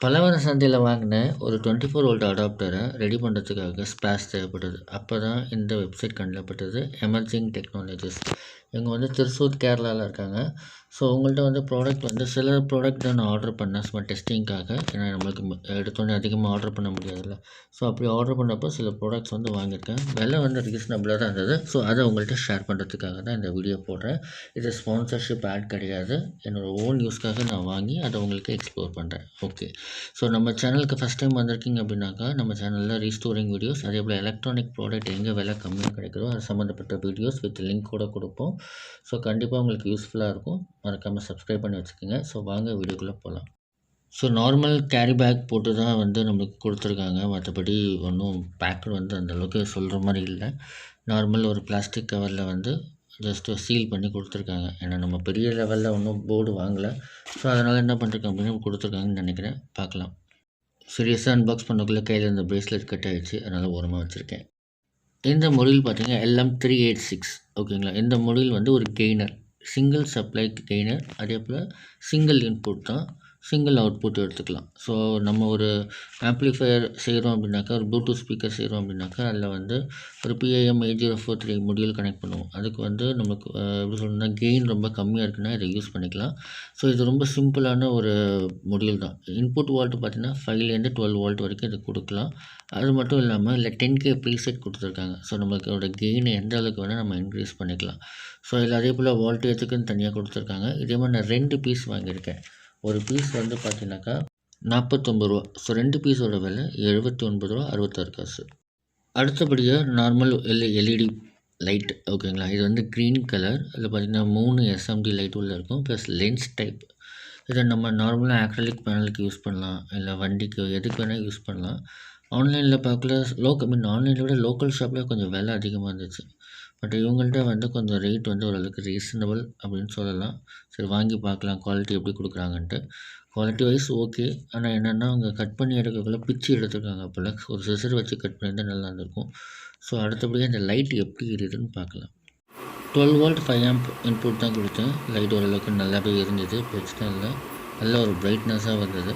பலவர சந்தையில் வாங்கின ஒரு டுவெண்ட்டி ஃபோர் வோல்ட் அடாப்டரை ரெடி பண்ணுறதுக்காக ஸ்பேஸ் தேவைப்படுது அப்போ தான் இந்த வெப்சைட் கண்டப்பட்டது எமர்ஜிங் டெக்னாலஜிஸ் இவங்க வந்து திருச்சூர் கேரளாவில் இருக்காங்க. ஸோ உங்கள்கிட்ட வந்து ப்ராடக்ட் வந்து சில ப்ராடக்ட் நான் ஆர்டர் பண்ணேன். சும்மா டெஸ்டிங்காக ஏன்னா நம்மளுக்கு எடுத்தோடனே அதிகமாக ஆர்டர் பண்ண முடியாதுல்ல. ஸோ அப்படி ஆர்டர் பண்ணப்போ சில ப்ராடக்ட்ஸ் வந்து வாங்கியிருக்கேன். விலை வந்து ரீசனபிளாக தான் இருந்தது. ஸோ அதை உங்கள்கிட்ட ஷேர் பண்ணுறதுக்காக தான் இந்த வீடியோ போடுறேன். இது ஸ்பான்சர்ஷிப் ஆட் கிடையாது. என்னோடய ஓன் யூஸ்க்காக நான் வாங்கி அதை உங்களுக்கு எக்ஸ்ப்ளோர் பண்ணுறேன் ஓகே ஸோ நம்ம சேனலுக்கு ஃபஸ்ட் டைம் வந்திருக்கீங்க அப்படின்னாக்கா நம்ம சேனலில் ரீஸ்டோரிங் வீடியோஸ் அதே போல் எலக்ட்ரானிக் ப்ராடக்ட் எங்கே விலை கம்மியாக கிடைக்கிறோ அது சம்மந்தப்பட்ட வீடியோஸ் வித் லிங்க் கூட கொடுப்போம். ஸோ கண்டிப்பாக உங்களுக்கு யூஸ்ஃபுல்லாக இருக்கும். மறக்காமல் சப்ஸ்கிரைப் பண்ணி வச்சுக்கோங்க. ஸோ வாங்க வீடியோக்குள்ளே போகலாம் ஸோ நார்மல் கேரி பேக் போட்டு தான் வந்து நம்மளுக்கு கொடுத்துருக்காங்க. மற்றபடி ஒன்றும் பேக்கர் வந்து அந்தளவுக்கு சொல்கிற மாதிரி இல்லை. நார்மல் ஒரு பிளாஸ்டிக் கவரில் வந்து ஜஸ்ட்டு சீல் பண்ணி கொடுத்துருக்காங்க. ஏன்னா நம்ம பெரிய லெவலில் ஒன்றும் போர்டு வாங்கலை. ஸோ அதனால் என்ன பண்ணுறோம் அப்படின்னு கொடுத்துருக்காங்கன்னு நினைக்கிறேன். பார்க்கலாம். சீரியஸாக அன்பாக்ஸ் பண்ணக்குள்ளே கையில் இந்த ப்ரேஸ்லெட் கட் ஆகிடுச்சு அதனால் ஓரமாக வச்சுருக்கேன். இந்த மொழியில் பார்த்தீங்கன்னா எல்எம் த்ரீ எயிட் சிக்ஸ் ஓகேங்களா இந்த மொழியில் வந்து ஒரு கெய்னர் சிங்கிள் சப்ளை கெய்னர் அதே போல் சிங்கிள் இன்புட் தான். சிங்கிள் அவுட்புட் எடுத்துக்கலாம். ஸோ நம்ம ஒரு ஆம்ப்ளிஃபையர் செய்கிறோம் அப்படின்னாக்கா ஒரு ப்ளூடூத் ஸ்பீக்கர் செய்கிறோம் அப்படின்னாக்கா அதில் வந்து ஒரு PIM eight zero four three முடியல் connect பண்ணுவோம். அதுக்கு வந்து நமக்கு எப்படி சொல்லணும்னா கெயின் ரொம்ப கம்மியாக இருக்குன்னா இதை யூஸ் பண்ணிக்கலாம். ஸோ இது ரொம்ப சிம்பிளான ஒரு முடியல் தான். இன்புட் வால்ட் பார்த்தீங்கன்னா ஃபைவ்லேருந்து டுவெல் வால்ட் வரைக்கும் இது கொடுக்கலாம். அது மட்டும் இல்லாமல் இல்லை டென் கே ப்ரீசெட் கொடுத்துருக்காங்க. ஸோ நம்மளோட கெயினை எந்த அளவுக்கு வேணால் நம்ம இன்க்ரீஸ் பண்ணிக்கலாம். ஸோ இதில் அதே போல் வோல்டேஜுக்குன்னு தனியாக கொடுத்துருக்காங்க. இதே மாதிரி நான் ரெண்டு பீஸ் வாங்கியிருக்கேன். ஒரு பீஸ் வந்து பார்த்தீங்கன்னாக்கா நாற்பத்தொம்பது ரூபா. ஸோ ரெண்டு பீஸோட விலை எழுபத்தி ஒன்பது ரூபா அறுபத்தாறு காசு. அடுத்தபடியாக நார்மல் எல் எல்இடி லைட் ஓகேங்களா இது வந்து க்ரீன் கலர் அதில் பார்த்தீங்கன்னா மூணு எஸ்எம்டி லைட் உள்ள இருக்கும். ப்ளஸ் லென்ஸ் டைப் இதை நம்ம நார்மலாக ஆக்ரலிக் பேனலுக்கு யூஸ் பண்ணலாம். இல்லை வண்டிக்கு எதுக்கு வேணால் யூஸ் பண்ணலாம். ஆன்லைனில் பார்க்கல லோக்கல் மீன் ஆன்லைனில் விட லோக்கல் ஷாப்பில் கொஞ்சம் விலை அதிகமாக இருந்துச்சு. பட் இவங்கள்ட்ட வந்து கொஞ்சம் ரேட் வந்து ஓரளவுக்கு ரீசனபிள் அப்படின்னு சொல்லலாம். சரி வாங்கி பார்க்கலாம் குவாலிட்டி எப்படி கொடுக்குறாங்கன்ட்டு. குவாலிட்டி வைஸ் ஓகே ஆனால் என்னென்னா அவங்க கட் பண்ணி எடுக்கக்குள்ள பிச்சு எடுத்துருக்காங்க போல். ஒரு சிசர் வச்சு கட் பண்ணியிருந்தால் நல்லா இருந்திருக்கும். ஸோ அடுத்தபடியாக இந்த லைட் எப்படி எரியுதுன்னு பார்க்கலாம். Twelve volt five amp input தான் கொடுத்தேன். லைட் ஓரளவுக்கு நல்லாவே இருந்தது பிரச்சனை இல்லை. நல்ல ஒரு பிரைட்னஸாக வந்தது.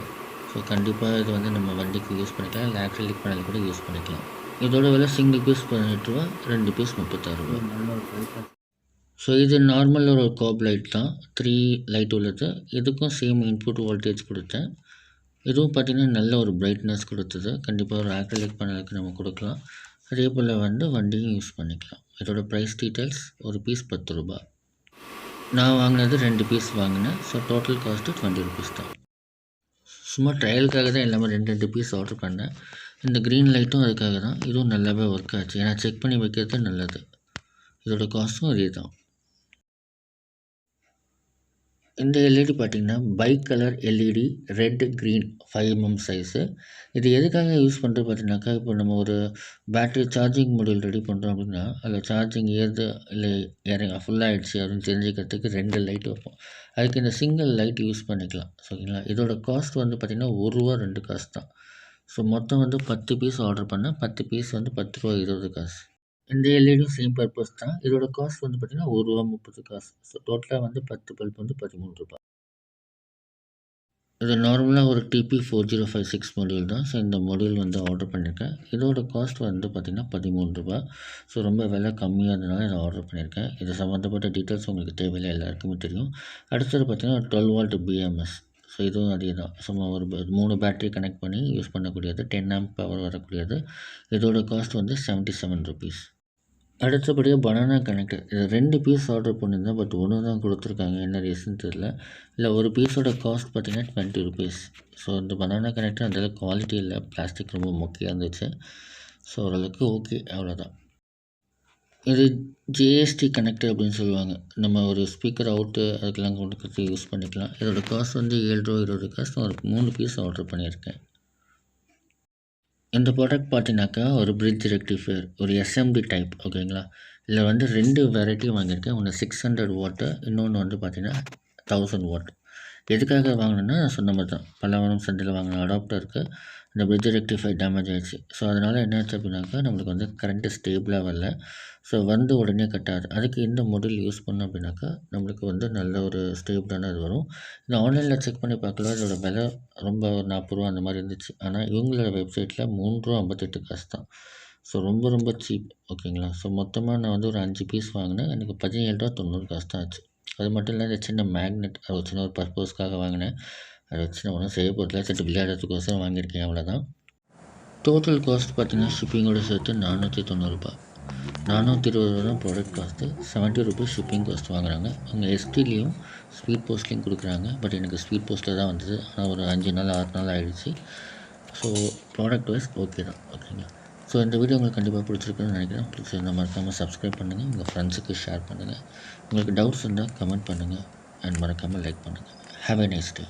ஸோ கண்டிப்பாக இது வந்து நம்ம வண்டிக்கு யூஸ் பண்ணிக்கலாம். இல்லை ஆக்ரிலிக் பேனல் கூட யூஸ் பண்ணிக்கலாம். இதோட விலை சிங்கிள் பீஸ் பதினெட்டு ரூபா ரெண்டு பீஸ் முப்பத்தாறு ரூபா ஸோ இது நார்மல் ஒரு கோப் லைட் தான். த்ரீ லைட் உள்ளது. இதுக்கும் சேம் இன்புட் வோல்டேஜ் கொடுத்தேன். இதுவும் பார்த்திங்கன்னா நல்ல ஒரு பிரைட்னஸ் கொடுத்தது. கண்டிப்பாக ஒரு ஆக்ரிலிக் பேனலுக்கு நம்ம கொடுக்கலாம். அதே போல் வந்து வண்டியும் யூஸ் பண்ணிக்கலாம். இதோட ப்ரைஸ் டீட்டெயில்ஸ் ஒரு பீஸ் பத்து ரூபா நான் வாங்கினது ரெண்டு பீஸ் வாங்கினேன். So total cost twenty rupees தான். சும்மா ட்ரையலுக்காக தான் எல்லாமே ரெண்டு ரெண்டு பீஸ் ஆர்டர் பண்ணேன். இந்த க்ரீன் லைட்டும் அதுக்காக தான் இதுவும் நல்லாவே ஒர்க் ஆச்சு. ஏன்னா செக் பண்ணி வைக்கிறது நல்லது. இதோட காஸ்ட்டும் அதே தான். இந்த எல்இடி பார்த்திங்கன்னா bike colour LED red green five MM size இது எதுக்காக யூஸ் பண்ணுறது பார்த்தீங்கன்னாக்கா இப்போ நம்ம ஒரு பேட்டரி சார்ஜிங் மாடியூல் ரெடி பண்ணுறோம் அப்படின்னா அதில் சார்ஜிங் ஏறுது இல்லை இறங்க ஃபுல்லாகிடுச்சு அப்படின்னு தெரிஞ்சுக்கிறதுக்கு ரெண்டு லைட் வைப்போம். அதுக்கு இந்த சிங்கிள் லைட் யூஸ் பண்ணிக்கலாம் ஓகேங்களா இதோட காஸ்ட் வந்து பார்த்திங்கன்னா ஒரு ரூபா ரெண்டு காசு தான். ஸோ மொத்தம் வந்து பத்து பீஸ் ஆர்டர் பண்ணேன். பத்து பீஸ் வந்து பத்து ரூபா இருபது காசு. இந்த எல்இடியும் சேம் பர்பஸ் தான். இதோட காஸ்ட் வந்து பார்த்திங்கன்னா ஒரு ரூபா முப்பது காசு. ஸோ டோட்டலாக வந்து பத்து பல்ப் வந்து பதிமூணு ரூபாய். இது நார்மலாக ஒரு TP four zero five six module தான். ஸோ இந்த மொடியூல் வந்து ஆர்டர் பண்ணியிருக்கேன் இதோட காஸ்ட் வந்து பார்த்திங்கன்னா பதிமூணு ரூபா ஸோ ரொம்ப விலை கம்மியாக இருந்தனால இதை ஆர்டர் பண்ணியிருக்கேன் இது சம்மந்தப்பட்ட டீட்டெயில்ஸ் உங்களுக்கு தேவையில்லை. எல்லாருக்குமே தெரியும். அடுத்தது பார்த்திங்கன்னா டுவெல் வால்ட் பிஎம்எஸ் ஸோ இதுவும் அதே தான் சும்மா ஒரு மூணு பேட்டரி கனெக்ட் பண்ணி யூஸ் பண்ணக்கூடியது டென் ஆம்ப் பவர் வரக்கூடியது. இதோட காஸ்ட் வந்து செவன்ட்டி செவன் ருபீஸ் அடுத்தபடியாக பனானா கனெக்டர் இது ரெண்டு பீஸ் ஆர்டர் பண்ணியிருந்தேன் பட் ஒன்று தான் கொடுத்துருக்காங்க. என்ன ரீசன் தெரியல. இல்லை ஒரு பீஸோட காஸ்ட் பார்த்தீங்கன்னா டுவெண்ட்டி ருபீஸ் ஸோ இந்த பனானா கனெக்டர் அந்தளவுக்கு குவாலிட்டி இல்லை. பிளாஸ்டிக் ரொம்ப முக்கியம் இருந்துச்சு. ஸோ ஓரளவுக்கு ஓகே அவ்வளோதான் இது ஜிஎஸ்டி கனெக்டர் அப்படின்னு சொல்லுவாங்க. நம்ம ஒரு ஸ்பீக்கர் அவுட்டு அதுக்கெல்லாம் கொடுக்கறதுக்கு யூஸ் பண்ணிக்கலாம். இதோட காஸ்ட் வந்து ஏழு ரூபா இருபது காசு நான் ஒரு மூணு பீஸ் ஆர்டர் பண்ணியிருக்கேன். இந்த ப்ராடக்ட் பார்த்தீங்கன்னாக்கா ஒரு பிரிட்ஜ் ரெக்டிஃபையர் ஒரு எஸ்எம்டி டைப் ஓகேங்களா இதில் வந்து ரெண்டு வெரைட்டி வாங்கியிருக்கேன். ஒன்று சிக்ஸ் ஹண்ட்ரட் வாட்டு இன்னொன்று வந்து பார்த்தீங்கன்னா தௌசண்ட் வாட் எதுக்காக வாங்கினேன்னா நான் சொன்ன மாதிரி தான். பல்லாவரம் சந்தையில் வாங்கின அடாப்டருக்கு இந்த பிரிட்ஜ் ரெக்டிஃபை டேமேஜ் ஆகிடுச்சு ஸோ அதனால் என்னாச்சு அப்படின்னாக்கா நம்மளுக்கு வந்து கரண்ட்டு ஸ்டேபிளாக வரல. ஸோ வந்து உடனே கட்டாது. அதுக்கு இந்த மாடல் யூஸ் பண்ணோம் அப்படின்னாக்கா நம்மளுக்கு வந்து நல்ல ஒரு ஸ்டேபிளான இது வரும். இந்த ஆன்லைனில் செக் பண்ணி பார்க்கல அதோட விலை ரொம்ப ஒரு நாற்பது ரூபா அந்த மாதிரி இருந்துச்சு. ஆனால் இவங்களோட வெப்சைட்டில் மூணு ரூபா ஐம்பத்தெட்டு காசு தான். ஸோ ரொம்ப ரொம்ப சீப் ஓகேங்களா ஸோ மொத்தமாக நான் வந்து ஒரு அஞ்சு பீஸ் வாங்கினேன். எனக்கு பதினேழு ரூபா தொண்ணூறு காசு தான் ஆச்சு. அது மட்டும் இல்லை இந்த சின்ன மேக்னெட் அது ஒரு சின்ன ஒரு பர்பஸ்க்காக வாங்கினேன். அதை வச்சு நான் செய்ய போகிறதில்ல சேர்த்து விளையாடுறதுக்கோசரம் வாங்கியிருக்கேன் அவ்வளோதான் டோட்டல் காஸ்ட் பார்த்தீங்கன்னா ஷிப்பிங்கோட சேர்த்து நானூற்றி தொண்ணூறுரூபா நானூற்றி இருபது ரூபா தான் product cost seventy rupees shipping cost வாங்குறாங்க அவங்க எஸ்டிலையும் ஸ்பீட் போஸ்ட்லேயும் கொடுக்குறாங்க. பட் எனக்கு ஸ்பீட் போஸ்ட்டில் தான் வந்தது. ஆனால் ஒரு அஞ்சு நாள் ஆறு நாள் ஆகிடுச்சு ஸோ ப்ராடக்ட் வைஸ் ஓகே தான். ஓகேங்களா ஸோ இந்த வீடியோ உங்களுக்கு கண்டிப்பாக பிடிச்சிருக்குன்னு நினைக்கிறேன். பிடிச்சிருந்தா மறக்காமல் சப்ஸ்கிரைப் பண்ணுங்கள் உங்கள் ஃப்ரெண்ட்ஸுக்கு ஷேர் பண்ணுங்கள் உங்களுக்கு டவுட்ஸ் இருந்தால் கமெண்ட் பண்ணுங்கள் அண்ட் மறக்காமல் லைக் பண்ணுங்கள் ஹாவ் எ நைஸ் டே